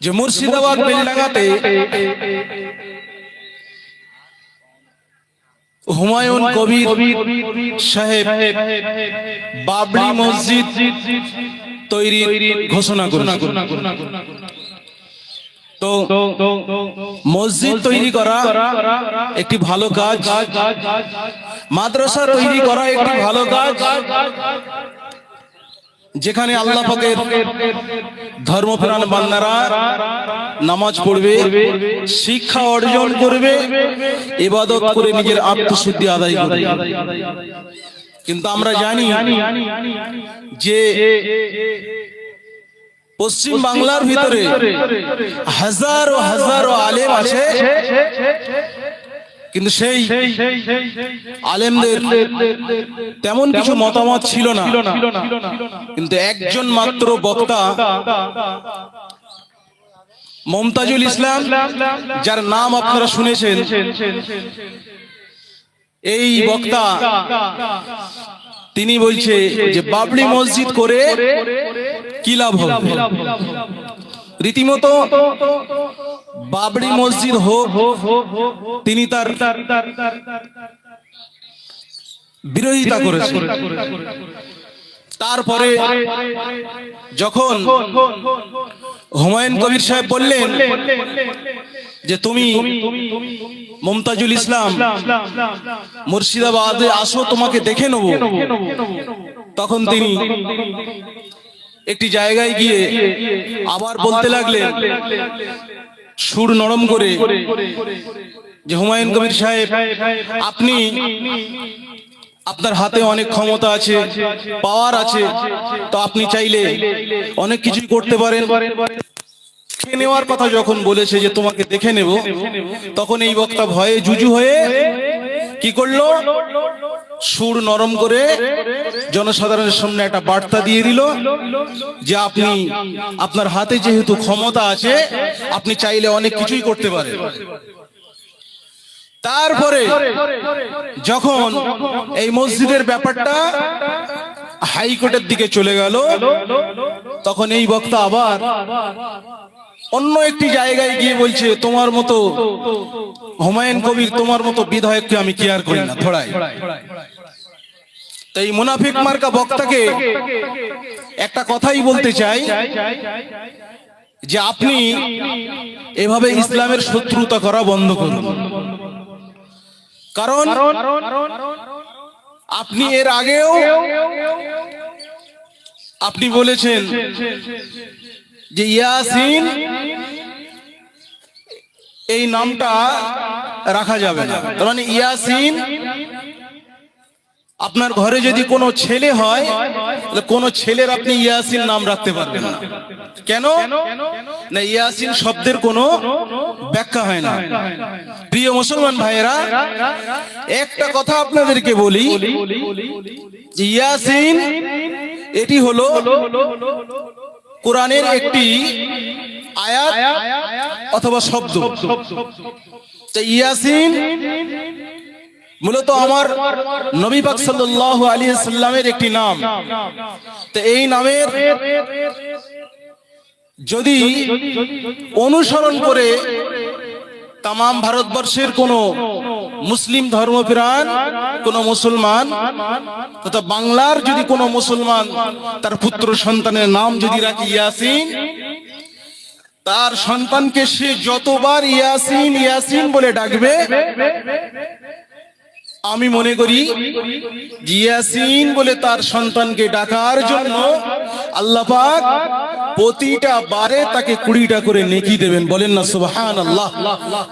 যে মুর্শিদাবাদ বেলডাঙ্গাতে হুমায়ুন কবির সাহেব বাবরি মসজিদ তৈরি ঘোষণা তো মসজিদ তৈরি করা একটি ভালো কাজ মাদ্রাসা তৈরি করা একটি ভালো কাজ যেখানে আল্লাহ পাকের ধর্মপ্রাণ বান্দারা নামাজ পড়বে, শিক্ষা অর্জন করবে, ইবাদত করে নিজের আত্মশুদ্ধি আদায় করবে। কিন্তু আমরা জানি যে পশ্চিম বাংলার ভিতরে হাজারো হাজারো আলেম আছে কিন্তু সেই আলেমদের তেমন কিছু মতামত ছিল না। কিন্তু একজন মাত্র বক্তা মমতাজুল ইসলাম যার নাম আপনারা শুনেছেন। এই বক্তা তিনি বলছে যে বাবরি মসজিদ করে কি লাভ হবে? রীতিমতো বাবরি মসজিদ হোক, তিনি তার বিরোধিতা করেছেন। তারপরে যখন হুমায়ুন কবির সাহেব বললেন যে, তুমি মমতাজুল ইসলাম মুর্শিদাবাদে আসো, তোমাকে দেখে নেব। তখন তিনি একটি জায়গায় গিয়ে আবার বলতে লাগলেন সুর নরম করে যে হুমায়ুন কবির সাহেব আপনি আপনার হাতে অনেক ক্ষমতা আছে পাওয়ার আছে তো আপনি চাইলে অনেক কিছুই করতে পারেন। নেওয়ার কথা যখন বলেছে যে তোমাকে দেখে নেব তখন এই বক্তা ভয়ে জুজু হয়ে কি করল? সুর নরম করে জনসাধারণের সামনে একটা বার্তা দিয়ে দিল যে আপনি আপনার হাতে যেহেতু ক্ষমতা আছে, আপনি চাইলে অনেক কিছুই করতে পারেন। তারপরে যখন এই মসজিদের ব্যাপারটা হাইকোর্টের দিকে চলে গেল, তখন এই বক্তা আবার অন্য একটি জায়গায় গিয়ে বলছে, তোমার মতো হুমায়ুন কবির, তোমার মতো বিধায়ককে আমি কেয়ার করি না তো এই মুনাফিক মার্কা বক্তাকে একটা কথাই বলতে চাই, যে আপনি এভাবে ইসলামের শত্রুতা করা বন্ধ করুন। কারণ আপনি এর আগেও আপনি বলেছেন যে ইয়াসিন, এই নামটা রাখা যাবে না। মানে ইয়াসিন, আপনার ঘরে যদি কোনো ছেলে হয়, তাহলে কোনো ছেলের আপনি ইয়াসিন নাম রাখতে পারবেন না। কেন? না, ইয়াসিন শব্দের কোনো ব্যাখ্যা হয় না। প্রিয় মুসলমান ভাইয়েরা, একটা কথা আপনাদেরকে বলি ইয়াসিন, এটি হলো কোরআনের একটি আয়াত অথবা শব্দ। ইয়াসিন মূলত আমার নবী পাক সাল্লাল্লাহু আলাইহি সাল্লামের একটি নাম। তো এই নামের যদি অনুসরণ করে তাম ভারতবর্ষের কোন মুসলিম ধর্মপ্রাণ কোন মুসলমান, তথা বাংলার যদি কোনো মুসলমান তার পুত্র সন্তানের নাম যদি রাখি ইয়াসিন, তার সন্তানকে সে যতবার ইয়াসিন ইয়াসিন বলে ডাকবে, আমি মনে করি ইয়াসিন বলে তার সন্তানকে ডাকার জন্য আল্লাহ প্রতিটা বারে তাকে কুড়িটা করে নেকি দেবেন, বলেন না সুবহান আল্লাহ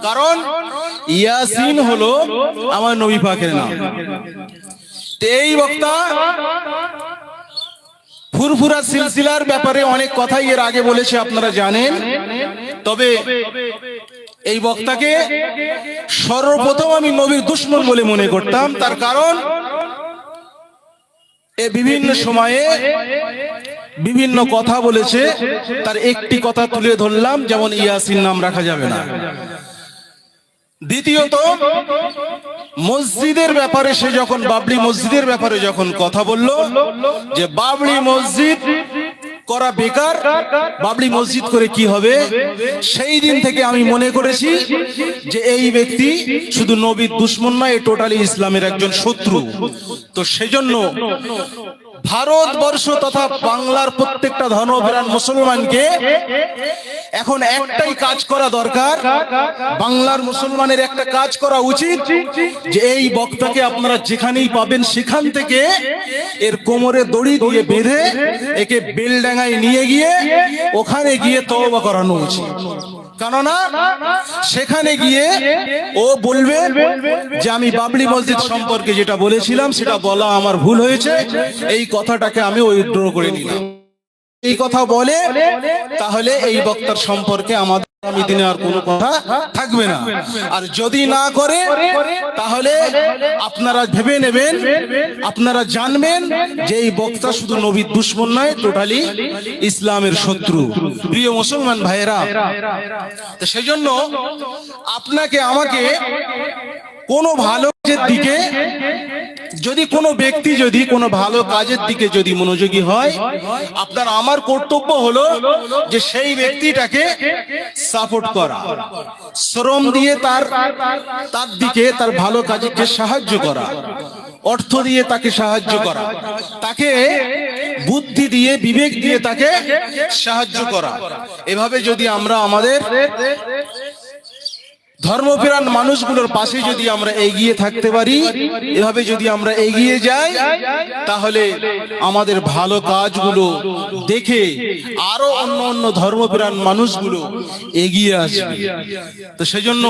কারণ ইয়াসিন হলো আমার নবী পাকের নাম। এই বক্তা ফুরফুরা সিলসিলার ব্যাপারে অনেক কথাই এর আগে বলেছে, আপনারা জানেন। তবে এই বক্তাকে সর্বপ্রথম আমি নবীর দুশ্মন বলে মনে করতাম, তার কারণ এ বিভিন্ন সময়ে বিভিন্ন কথা বলেছে, তার একটি কথা তুলে ধরলাম, যেমন ইয়াসিন নাম রাখা যাবে না। দ্বিতীয়ত, মসজিদের ব্যাপারে সে যখন বাবরি মসজিদের ব্যাপারে যখন কথা বলল, যে বাবরি মসজিদ করা বেকার বাবলি মসজিদ করে কি হবে? সেই দিন থেকে আমি মনে করেছি যে এই ব্যক্তি শুধু নবীর দুশ্মন নয় টোটালি ইসলামের একজন শত্রু। তো সেজন্য ভারতবর্ষ তথা বাংলার প্রত্যেকটা ধর্মপ্রাণ মুসলমানকে এখন একটাই কাজ করা দরকার। বাংলার মুসলমানের একটা কাজ করা উচিত যে এই বক্তাকে আপনারা যেখানেই পাবেন সেখান থেকে এর কোমরে দড়ি দিয়ে বেঁধে একে বেলডাঙ্গায় নিয়ে গিয়ে ওখানে গিয়ে তওবা করানো উচিত। কেননা সেখানে গিয়ে ও বলবে যে আমি বাবলি মসজিদ সম্পর্কে যেটা বলেছিলাম, সেটা বলা আমার ভুল হয়েছে। এই কথাটাকে আমি উইথড্র করে নিলাম। এই কথা বলে তাহলে এই বক্তার সম্পর্কে আমাদের আর যদি না করে, তাহলে আপনারা ভেবে নেবেন, আপনারা জানবেন যে এই বক্তা শুধু টোটালি ইসলামের শত্রু। প্রিয় মুসলমান ভাইয়েরা, তো সেজন্য আপনাকে, আমাকে কোনো ভালো দিকে যদি কোনো ব্যক্তি যদি কোনো ভালো কাজের দিকে যদি মনোযোগী হয়, আপনার আমার কর্তব্য হলো যে সেই ব্যক্তিটাকে সাপোর্ট করা। শ্রম দিয়ে তার তার দিকে তার ভালো কাজে সাহায্য করা। অর্থ দিয়ে তাকে সাহায্য করা। তাকে বুদ্ধি দিয়ে, বিবেক দিয়ে তাকে সাহায্য করা। এভাবে যদি আমরা আমাদের ধর্মপ্রাণ মানুষগুলোর পাশে যদি আমরা এগিয়ে থাকতে পারি, এভাবে যদি আমরা এগিয়ে যাই, তাহলে আমাদের ভালো কাজগুলো দেখে আরও অন্য অন্য ধর্মপ্রাণ মানুষগুলো এগিয়ে আসবে। তো সেজন্য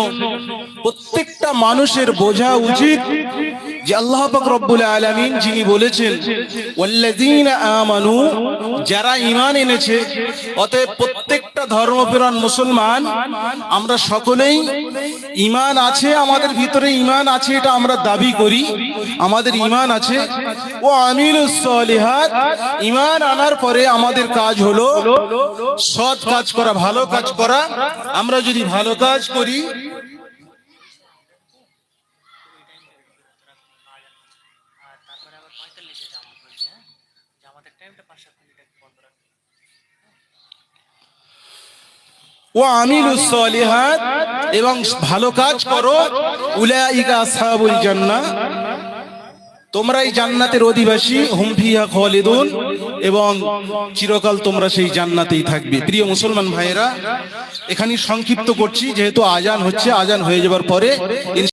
প্রত্যেকটা মানুষের বোঝা উচিত যে আল্লাহ রব্বুল আলামিন যিনি বলেছেন যারা ঈমান এনেছে, অতএব প্রত্যেকটা ধর্মপ্রাণ মুসলমান, আমরা সকলেই ঈমান আছে, আমাদের ভিতরে ইমান আছে, এটা আমরা দাবি করি, আমাদের ঈমান আছে। ও আমিলুস সলিহাত ইমান আনার পরে আমাদের কাজ হলো সৎ কাজ করা, ভালো কাজ করা। আমরা যদি ভালো কাজ করি ও এবং ভালো কাজ করো। উলাইকা আসহাবুল জান্নাহ। তোমরা এই জান্নাতের অধিবাসী হুমফিয়া খালিদুন, এবং চিরকাল তোমরা সেই জান্নাতেই থাকবে। প্রিয় মুসলমান ভাইয়েরা এখানে সংক্ষিপ্ত করছি, যেহেতু আজান হচ্ছে, আজান হয়ে যাবার পরে